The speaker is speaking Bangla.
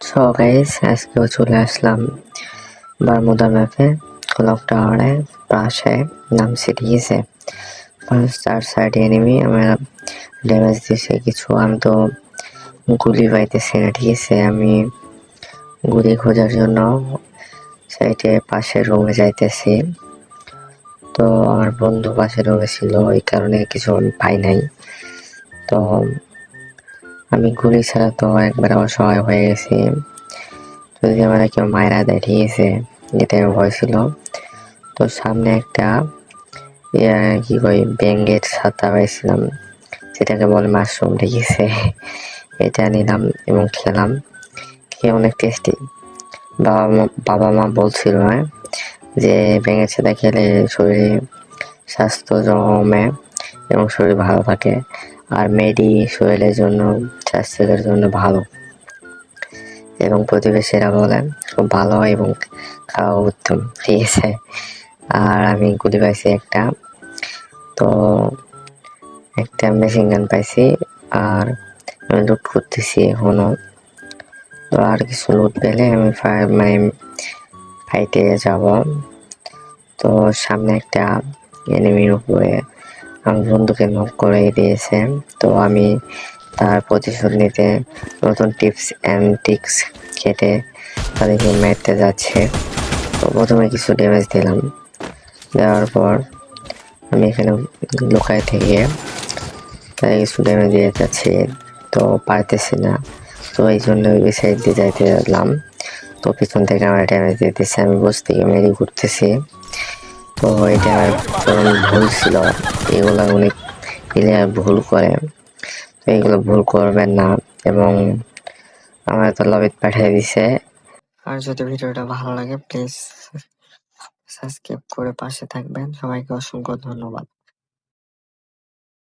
সো গাইস আজকেও চলে আসলাম বারমুদা ম্যাপে ক্লক টাওয়ারে পাশে নামছে পাঁচ চার সাইডে এনিমি আমার ড্যামেজ দিছে কিছু আমি তো গুলি পাইতেছি না ঠিক আছে আমি গুলি খোঁজার জন্য সাইডে পাশের রুমে যাইতেছি তো আমার বন্ধু পাশের রুমে ছিল ওই কারণে কিছু আমি পাই নাই তো আমি গুলি ছাড়া তো একবার অসহায় হয়ে গেছি। যদি আমার কেউ মায়েরা দেয়, ঠিক আমার ভয় ছিল। তো সামনে একটা কি কই ব্যাঙ্গের ছাতা পাইছিলাম, যেটাকে বলে মাশরুম আছে। এটা নিলাম এবং খেলাম। খেয়ে অনেক টেস্টি বাবা মা বাবা মা বলছিল হ্যাঁ যে ব্যাঙের ছাতা খেলে শরীরে স্বাস্থ্য জমে এবং শরীর ভালো থাকে। আর মেডি শরীরের জন্য, স্বাস্থ্যের জন্য ভালো। এবং প্রতিবেশীরা বলেন খুব ভালো এবং খাওয়া উত্তম। ঠিক আছে? আর আমি গুলি পাইছি একটা। তো একটা মেশিন গান পাইছি আর আমি লুট করতেছি এখনও। তো আর কিছু লুট পেলে আমি মানে ফাইটে যাব। তো সামনে একটা এনিমির উপরে আমার বন্ধুকে নক করে দিয়েছে। তো আমি তার প্রতিশোধ নিতে নতুন টিপস অ্যান্ড টিক্স খেটে তাদেরকে মারতে যাচ্ছে। তো প্রথমে কিছু ড্যামেজ দিলাম। দেওয়ার পর আমি এখানে লুকায় থেকে তাই কিছু ড্যামেজ দিয়ে যাচ্ছি। তো পারতেছি না। তো এই জন্য ওই সাইড দিয়ে যাইতে লাগলাম। তো পিছন থেকে আমার ড্যামেজ দিতেছে আমি বসতে গিয়ে মেরি ঘুরতেছি। তো এটা কারণ ভুল ছিল। এগুলো অনেক প্লেয়ার ভুল করে। তো এগুলো ভুল করবেন না এবং আমার তো লবিত পাঠিয়ে দিছে। আর যদি ভিডিওটা ভালো লাগে প্লিজ সাবস্ক্রাইব করে পাশে থাকবেন। সবাইকে অসংখ্য ধন্যবাদ।